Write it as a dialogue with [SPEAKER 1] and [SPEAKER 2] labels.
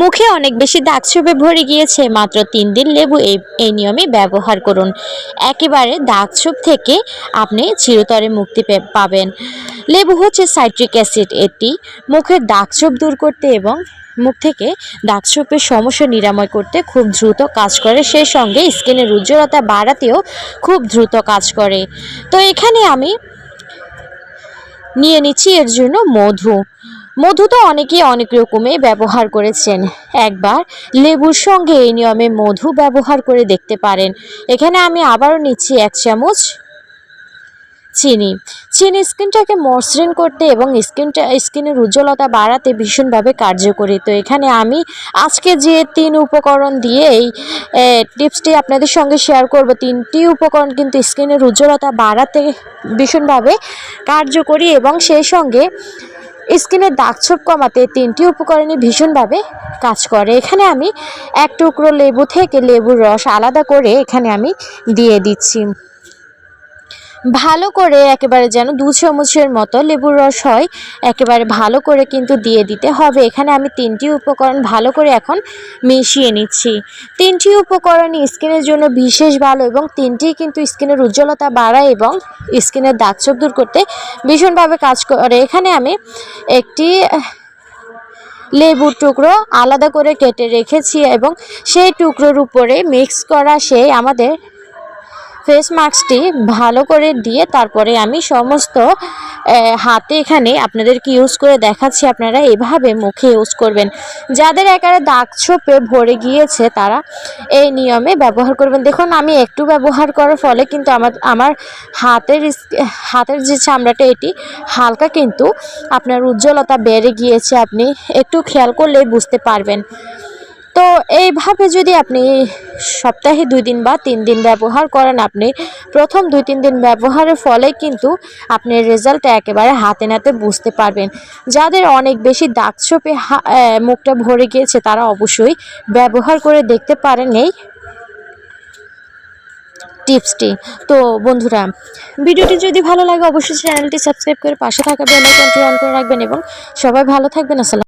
[SPEAKER 1] মুখে অনেক বেশি দাগ ছোপে ভরে গিয়েছে, মাত্র তিন দিন লেবু এই এই নিয়মে ব্যবহার করুন। একেবারে দাগ ছোপ থেকে আপনি চিরতরে মুক্তি পাবেন। লেবু হচ্ছে সাইট্রিক অ্যাসিড, এটি মুখের দাগ ছোপ দূর করতে এবং মুখ থেকে দাগ ছোপের সমস্যা নিরাময় করতে খুব দ্রুত কাজ করে। সেই সঙ্গে স্কিনের উজ্জ্বলতা বাড়াতেও খুব দ্রুত কাজ করে। তো এখানে আমি নিয়ে নিচ্ছি এর জন্য মধু। মধু তো অনেকেই অনেক রকমে ব্যবহার করেছেন। একবার লেবুর সঙ্গে এই নিয়মে মধু ব্যবহার করে দেখতে পারেন। এখানে আমি আবারও নিচ্ছি এক চামচ চিনি। চিনি স্কিনটাকে মসৃণ করতে এবং স্কিনটা, স্কিনের উজ্জ্বলতা বাড়াতে ভীষণভাবে কার্যকরী। তো এখানে আমি আজকে যে তিন উপকরণ দিয়ে এই টিপসটি আপনাদের সঙ্গে শেয়ার করব, তিনটি উপকরণ কিন্তু স্কিনের উজ্জ্বলতা বাড়াতে ভীষণভাবে কার্যকরী এবং সেই সঙ্গে স্কিনের দাগছোপ কমাতে তিনটি উপকরণই ভীষণভাবে কাজ করে। এখানে আমি এক টুকরো লেবু থেকে লেবুর রস আলাদা করে এখানে আমি দিয়ে দিচ্ছি। ভালো করে একেবারে যেন দু চামচের মতো লেবুর রস হয়, একেবারে ভালো করে কিন্তু দিয়ে দিতে হবে। এখানে আমি তিনটি উপকরণ ভালো করে এখন মিশিয়ে নিচ্ছি। তিনটি উপকরণই স্কিনের জন্য বিশেষ ভালো এবং তিনটি কিন্তু স্কিনের উজ্জ্বলতা বাড়ায় এবং স্কিনের দাগছোপ দূর করতে ভীষণভাবে কাজ করে। এখানে আমি একটি লেবুর টুকরো আলাদা করে কেটে রেখেছি এবং সেই টুকরোর উপরে মিক্স করা সেই আমাদের ফেস মাস্কটি ভালো করে দিয়ে তারপরে আমি সমস্ত হাতে এখানে আপনাদেরকে ইউজ করে দেখাচ্ছি, আপনারা এভাবে মুখে ইউজ করবেন। যাদের একারে দাগ ছোপে ভরে গিয়েছে, তারা এই নিয়মে ব্যবহার করবেন। দেখুন, আমি একটু ব্যবহার করার ফলে কিন্তু আমার আমার হাতের হাতের যে চামড়াটা, এটি হালকা কিন্তু আপনার উজ্জ্বলতা বেড়ে গিয়েছে। আপনি একটু খেয়াল করলেই বুঝতে পারবেন। তো এইভাবে যদি আপনি সপ্তাহে দুই দিন বা তিন দিন ব্যবহার করেন আপনি, প্রথম দুই তিন দিন ব্যবহারের ফলে কিন্তু আপনি রেজাল্টটা একেবারে হাতে নাতে বুঝতে পারবেন। যাদের অনেক বেশি দাগ ছোপে মুখটা ভরে গিয়েছে, তারা অবশ্যই ব্যবহার করে দেখতে পারেন এই টিপসটি। তো বন্ধুরা, ভিডিওটি যদি ভালো লাগে, অবশ্যই চ্যানেলটি সাবস্ক্রাইব করে পাশে থাকা বেল আইকনটি অন করে রাখবেন এবং সবাই ভালো থাকবেন। আসসালাম